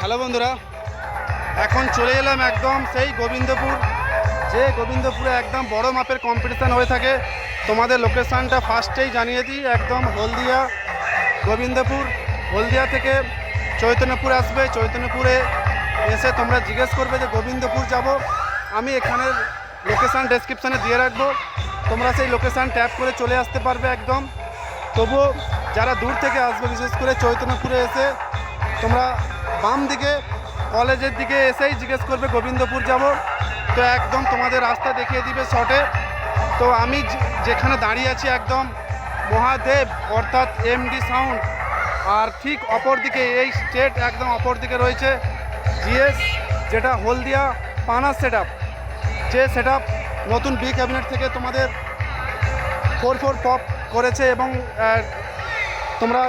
Hello বন্ধুরা, এখন চলে এলাম একদম সেই গোবিন্দপুর, যে গোবিন্দপুরে একদম বড় মাপের কম্পিটিশান হয়ে থাকে। তোমাদের লোকেশানটা ফার্স্টেই জানিয়ে দিই, একদম হলদিয়া, গোবিন্দপুর। হলদিয়া থেকে চৈতন্যপুর আসবে। চৈতন্যপুরে এসে তোমরা জিজ্ঞেস করবে যে, গোবিন্দপুর যাব? আমি এখানের লোকেশান ডেসক্রিপশানে দিয়ে রাখব। তোমরা সেই লোকেশান ট্যাপ করে চলে আসতে পারবে একদম। তবুও যারা দূর থেকে আসবে, বিশেষ করে চৈতন্যপুরে এসে, তোমরা বাম দিকে কলেজের দিকে এসেই জিজ্ঞেস করবে, গোবিন্দপুর যাব? তো একদম তোমাদের রাস্তা দেখিয়ে দিবে শর্টে তো আমি যেখানে দাঁড়িয়ে আছি একদম মহাদেব, অর্থাৎ এমডি সাউন্ড আর ঠিক অপর দিকে এই স্টেট একদম অপর দিকে রয়েছে জিএস যেটা হলদিয়া পানা সেট আপ যে সেট নতুন বি ক্যাবিনেট থেকে তোমাদের ফোর ফোর পপ করেছে এবং তোমরা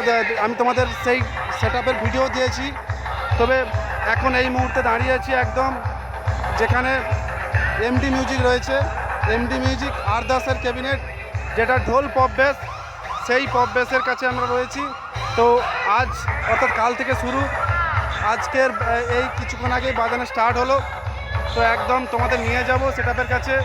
আমি তোমাদের সেই সেট ভিডিও দিয়েছি। তবে এখন এই মুহূর্তে দাঁড়িয়ে আছি একদম যেখানে এমডি মিউজিক রয়েছে। এমডি মিউজিক আর দাসের ক্যাবিনেট যেটা ঢোল পপ বেস সেই পপ বেসের কাছে আমরা রয়েছি। তো আজ, অর্থাৎ কাল থেকে শুরু, আজকের এই কিছুক্ষণ আগেই বাজানো স্টার্ট হলো। তো একদম তোমাদের নিয়ে যাব সেটাপের কাছে।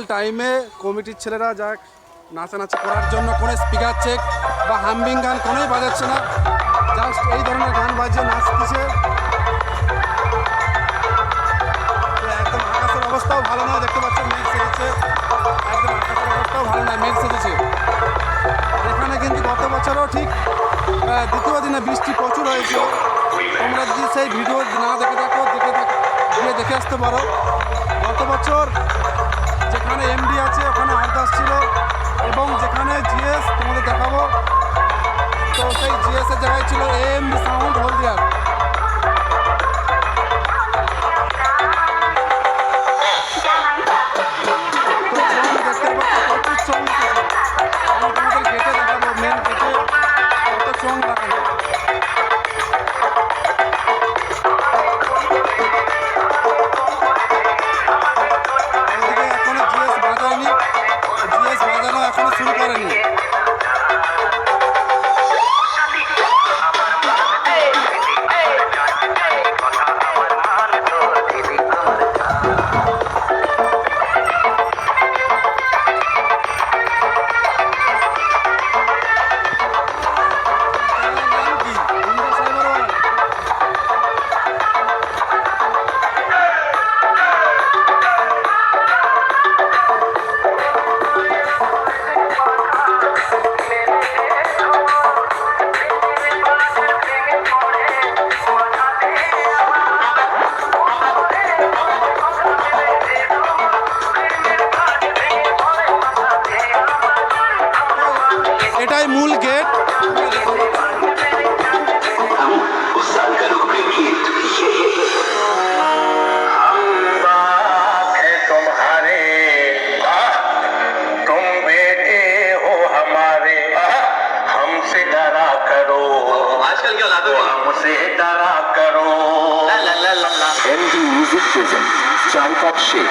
বিকেল টাইমে কমিটির ছেলেরা যাক নাচানাচি করার জন্য কোনো স্পিকার চেক বা হাম্বিং গান কোনোই বাজাচ্ছে না। জাস্ট এই ধরনের গান বাজিয়ে নাচতেছে। একদম আকাশের অবস্থাও ভালো নয় দেখতে পাচ্ছেন মেঘ সেজেছে। একদম আকাশের অবস্থাও ভালো নয় মেঘ সেজেছে। এখানে কিন্তু গত বছরও ঠিক দ্বিতীয় দিনে বৃষ্টি প্রচুর হয়েছিল তোমরা যদি সেই ভিডিও না দেখে থাকো, দেখে থাক দেখে আসতে পারো। গত বছর যেখানে এমডি আছে, ওখানে আরদাস ছিল। এবং যেখানে জিএস তোমাদের দেখাবো। তো সেই জিএস এর জায়গায় ছিল এএমডি সাউন্ড হলদিয়ার। মূল gate Music Prison, Chalpak Sheikh.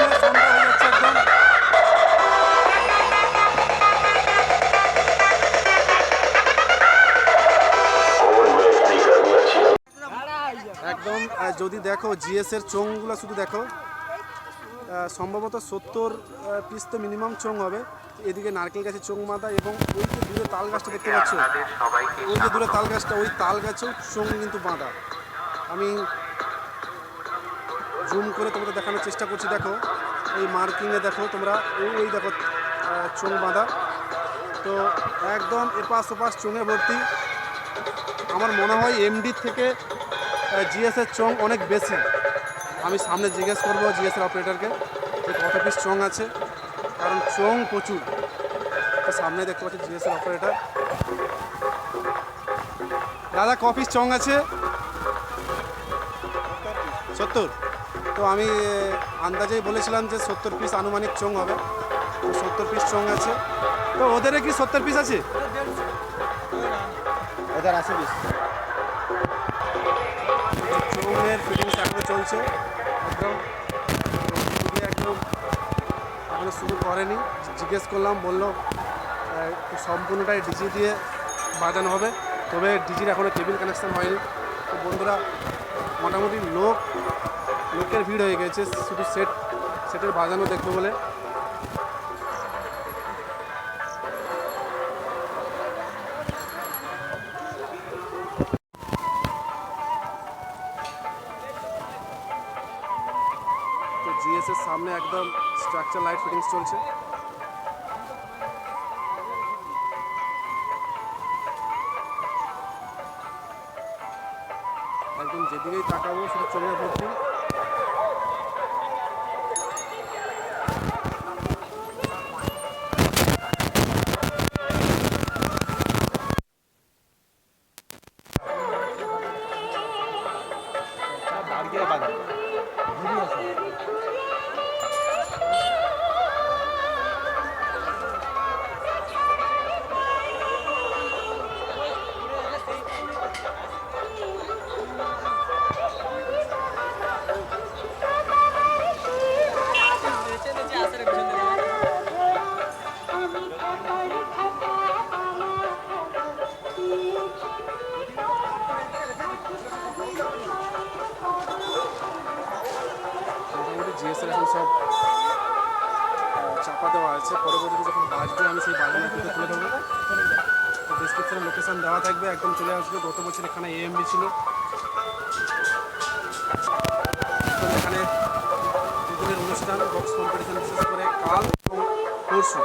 যদি দেখো জিএস এর চোঙগুলো শুধু দেখো সম্ভবত সত্তর পিস তো মিনিমাম চোঙ হবে। এদিকে নারকেল গাছের চোঙ মাথা এবং ওই যে দূরে তাল গাছটা দেখতে পাচ্ছ ওই যে দূরে তাল গাছটা ওই তাল গাছেও চোঙ কিন্তু বাঁধা। আমি জুম করে তোমাদের দেখানোর চেষ্টা করছি দেখো। এই মার্কিংয়ে দেখো তোমরা ওই ওই দেখো চোঙ বাঁধা। তো একদম এপাশ ওপাশ চোঙে ভর্তি। আমার মনে হয় এমডির থেকে জিএসের চোঙ অনেক বেশি। আমি সামনে জিজ্ঞেস করব জিএসের অপারেটরকে যে কত পিস চং আছে কারণ চং প্রচুর। তো সামনে দেখতে পাচ্ছি জিএসের অপারেটর দাদা ক পিস চোঙ আছে? সত্তর। তো আমি আন্দাজেই বলেছিলাম যে সত্তর পিস আনুমানিক চং হবে। তো সত্তর পিস চং আছে। তো ওদের কি সত্তর পিস আছে? ওদের আছে বিশ চলছে। একদম। খুবই একদম এখনও শুরু করেনি। জিজ্ঞেস করলাম, বলল সম্পূর্ণটাই ডিজি দিয়ে বাজানো হবে। তবে ডিজির এখনও কেবিল কানেকশান হয়নি। তো বন্ধুরা, মোটামুটি লোক, লোকের ভিড় হয়ে গেছে। শুধু সেট সেটের বাজানো দেখবে বলে এর সামনে একদম স্ট্রাকচার লাইট ফিটিংস চলছে। একদম যেদিকেই তাকাবো শুধু চলে ভর্তি জিএসএর এখন সব চাপা দেওয়া আছে। পরবর্তীতে যখন বাজবে, আমি সেই বাজনা কিন্তু তুলে দেবো তো ডিসক্রিপশনে লোকেশান দেওয়া থাকবে, একদম চলে আসবে। গত বছর এখানে এএমবি ছিল। এখানে দুদিনের অনুষ্ঠান বক্স কম্পিটিশন বিশেষ করে কাল এবং পরশু।